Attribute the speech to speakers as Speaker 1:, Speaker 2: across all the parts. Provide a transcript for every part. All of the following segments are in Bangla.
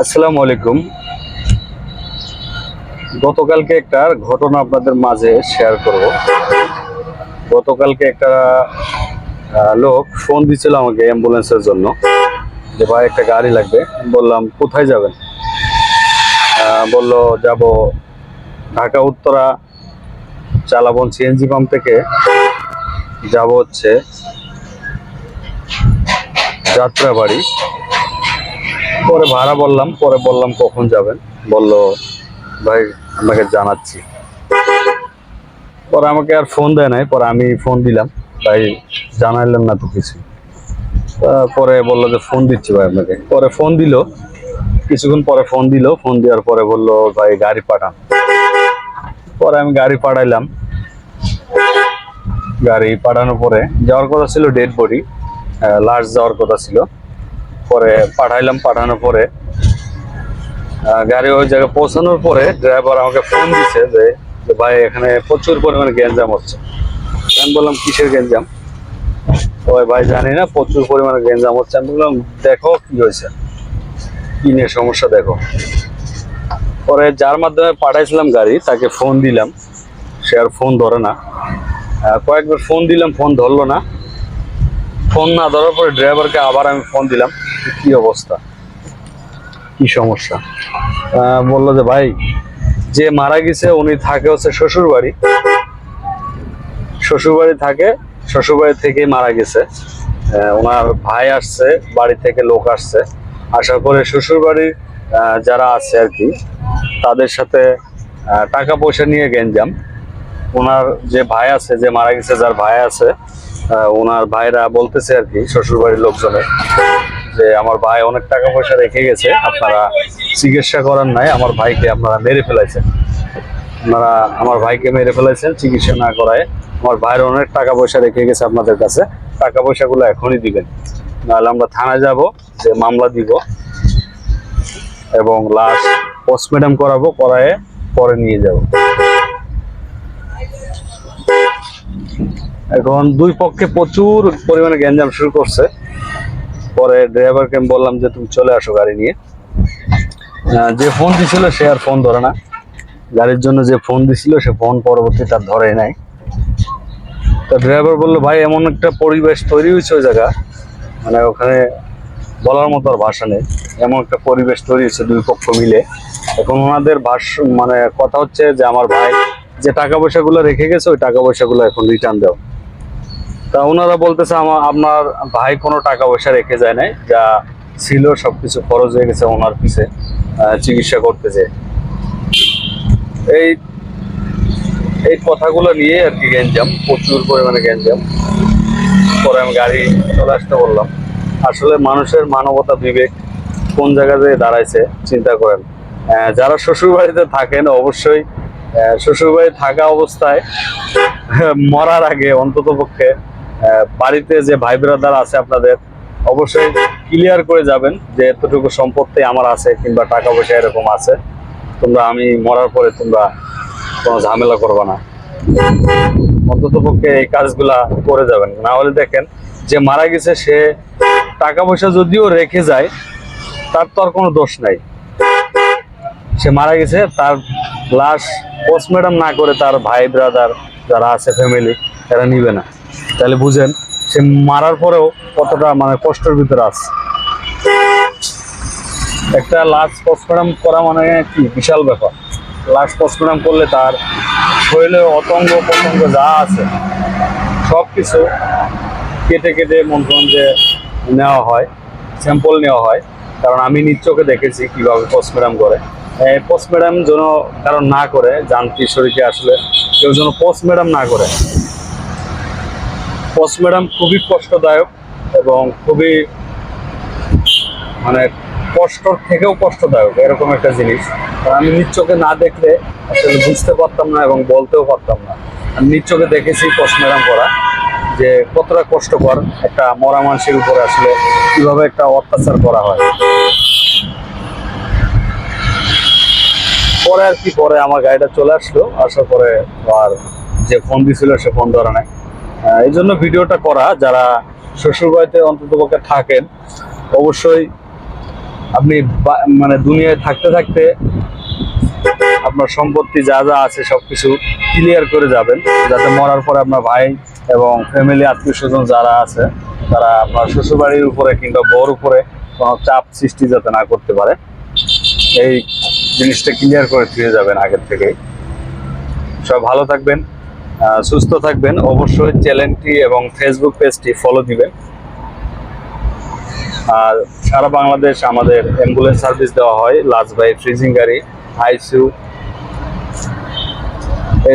Speaker 1: আসসালামু আলাইকুম। গতকালকে একটা ঘটনা আপনাদের মাঝে শেয়ার করব। গতকালকে একটা লোক ফোন দিছিল আমাকে অ্যাম্বুলেন্সের জন্য যে, ভাই, একটা গাড়ি লাগবে। বললাম, কোথায় যাবেন? বলল, যাব ঢাকা, উত্তরা, চালাবন সিএনজি পাম্প থেকে। যাব হচ্ছে যাত্রাবাড়ি। পরে ভাড়া বললাম, পরে বললাম কখন যাবেন? বলল, ভাই, আপনাকে জানাচ্ছি। পরে আমাকে আর ফোন দেয় নাই, পরে আমি ফোন দিলাম। ভাই, জানাইলেন না তো কিছু। পরে বলল যে ফোন দিচ্ছি ভাই আপনাকে। পরে ফোন দিল। কিছুক্ষণ পরে ফোন দিল। ফোন দেওয়ার পরে বলল, ভাই, গাড়ি পাঠান। পরে আমি গাড়ি পাঠাইলাম। গাড়ি পাঠানোর পরে যাওয়ার কথা ছিল ডেড বডি লাশ যাওয়ার কথা ছিল। পরে পাঠাইলাম, পাঠানোর পরে গাড়ি ওই জায়গায় পৌঁছানোর পরে ড্রাইভার আমাকে ফোন দিছে যে ভাই, এখানে প্রচুর পরিমাণে গ্যাঞ্জাম হচ্ছে। আমি বললাম, কিসের গ্যাঞ্জাম? ওই ভাই, জানি না, প্রচুর পরিমাণে গ্যাঞ্জাম হচ্ছে। আমি বললাম, দেখো কি হয়েছে। কি নিয়ে সমস্যা, দেখো। পরে যার মাধ্যমে পাঠাইছিলাম গাড়ি, তাকে ফোন দিলাম। সে আর ফোন ধরে না। কয়েকবার ফোন দিলাম ফোন ধরলো না। ফোন না ধরার পরে ড্রাইভারকে আবার আমি ফোন দিলাম। কি অবস্থা? কি সমস্যা? বলল যে, ভাই, যে মারা গেছে উনি থাকে হচ্ছে শ্বশুর বাড়ি শ্বশুর বাড়ি থাকে শ্বশুর বাড়ি থেকেই মারা গেছে। ওনার ভাই আসছে, বাড়ি থেকে লোক আসছে। আসার পরে শ্বশুর বাড়ির যারা আছে আর কি, তাদের সাথে টাকা পয়সা নিয়ে গেঞ্জাম ওনার যে ভাই আছে, যে মারা গেছে, যার ভাই আছে ওনার ভাইরা বলতেছে আর কি শ্বশুর বাড়ির লোকজনে যে আমার ভাই অনেক টাকা পয়সা রেখে গেছে, আপনারা চিকিৎসা করার নাই, আমার ভাইকে আপনারা মেরে ফেলাইছেন। আপনারা আমার ভাইকে মেরে ফেলাইছেন, চিকিৎসা না করায়। আমার ভাইয়ের অনেক টাকা পয়সা রেখে গেছে আপনাদের কাছে, টাকা পয়সাগুলো এখনই দিবেন। নাহলে আমরা থানায় যাব, যে মামলা দিব, এবং লাশ পোস্টমর্টম করাবো, করায়ে পরে নিয়ে যাব। এখন দুই পক্ষে প্রচুর পরিমাণে গ্যাঞ্জাম শুরু করছে। পরে ড্রাইভারকে আমি বললাম যে তুমি চলে আসো গাড়ি নিয়ে। যে ফোন দিছিল সে আর ফোন ধরে না। গাড়ির জন্য যে ফোন দিছিল সে ফোন পরবর্তী তার ধরে নাই। তো ড্রাইভার বলল, ভাই, এমন একটা পরিবেশ তৈরি হয়েছে ওই জায়গা। মানে ওখানে বলার মতো আর ভাষা নেই। এমন একটা পরিবেশ তৈরি হয়েছে দুই পক্ষ মিলে। এখন ওনাদের ভাষ্য মানে কথা হচ্ছে যে, আমার ভাই যে টাকা পয়সাগুলো রেখে গেছে, ওই টাকা পয়সাগুলো এখন রিটার্ন দাও। তা ওনারা বলতেছে আমার আপনার ভাই কোনো টাকা পয়সা রেখে যায় নাই যা ছিল সবকিছু খরচ হয়ে গেছে ওনার পিছে চিকিৎসা করতেছে। এই এই কথাগুলো নিয়ে আর কি গ্যাঞ্জাম প্রচুর পরিমাণে গ্যাঞ্জাম। পরে আমি গাড়ি চলে আসতে বললাম। আসলে মানুষের মানবতা বিবেক কোন জায়গাতে দাঁড়াইছে চিন্তা করেন। যারা শ্বশুর বাড়িতে থাকেন অবশ্যই আহ, শ্বশুর বাড়ি থাকা অবস্থায় মরার আগে অন্তত পক্ষে বাড়িতে যে ভাই ব্রাদার আছে আপনাদের, অবশ্যই ক্লিয়ার করে যাবেন যে এতটুকু সম্পত্তি আমার আছে কিংবা টাকা পয়সা এরকম আছে। তোমরা আমি মরার পরে তোমরা কোনো ঝামেলা করবে না। অন্তত পক্ষে এই কাজগুলা করে যাবেন। না হলে দেখেন, যে মারা গেছে, সে টাকা পয়সা যদিও রেখে যায়, তার তো আর কোনো দোষ নাই। সে মারা গেছে, তার লাশ পোস্টমর্টম না করে তার ভাই ব্রাদার যারা আছে ফ্যামিলি এরা নিবে না। তাহলে বুঝেন, সে মারার পরেও কতটা মানে কষ্টের ভিতরে আছে। একটা লাশ পোস্টমর্টম করা মানে কি? বিশাল ব্যাপার। লাশ পোস্টমর্টম করলে তার শরীরে অতঙ্গ প্রতঙ্গ যা আছে, সব কিছু কেটে কেটে মন যে নেওয়া হয় স্যাম্পল নেওয়া হয়। কারণ আমি নিজ চোখে দেখেছি কীভাবে পোস্টমর্টম করে। পোস্টমর্টম যেন কারণ না করে জানতি শরীরকে আসলে কেউ যেন পোস্টমর্টম না করে। পোস্টমর্টম খুবই কষ্টদায়ক এবং খুবই মানে কষ্টর থেকেও কষ্টদায়ক এরকম একটা জিনিস। আমি নিজ চোখে না দেখলে আসলে বুঝতে পারতাম না এবং বলতেও পারতাম না। আমি নিজ চোখে দেখেছি পোস্টমর্টম করা যে কতটা কষ্টকর একটা মরা মানুষের উপরে আসলে কীভাবে একটা অত্যাচার করা হয়। পরে আর কি পরে আমার গাড়িটা চলে আসলো আসার পরে আর যে ফোন দিছিল সে ফোন ধরে আহ, এই জন্য ভিডিওটা করা। যারা শ্বশুর বাড়িতে অন্তত পক্ষে থাকেন, অবশ্যই আপনি মানে দুনিয়ায় থাকতে থাকতে আপনার সম্পত্তি যা যা আছে সবকিছু ক্লিয়ার করে যাবেন, যাতে মরার পরে আপনার ভাই এবং ফ্যামিলি আত্মীয় স্বজন যারা আছে, তারা আপনার শ্বশুরবাড়ির উপরে কিংবা বউর উপরে কোনো চাপ সৃষ্টি যাতে না করতে পারে। এই জিনিসটা ক্লিয়ার করে ফিরে যাবেন আগের থেকেই। সব ভালো থাকবেন। সুস্থ থাকবেন। অবশ্যই চ্যানেলটি এবং ফেসবুক পেজটি ফলো দিবেন। আর সারা বাংলাদেশ আমাদের অ্যাম্বুলেন্স সার্ভিস দেওয়া হয় লাজ বাই ফ্রিজিং গাড়ি ICU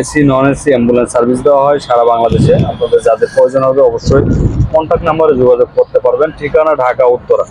Speaker 1: AC non AC ambulance service দেওয়া হয় সারা বাংলাদেশে। আপনাদের যাদের প্রয়োজন হবে অবশ্যই কন্ট্যাক্ট নাম্বারে যোগাযোগ করতে পারবেন। ঠিকানা ঢাকা, উত্তরা।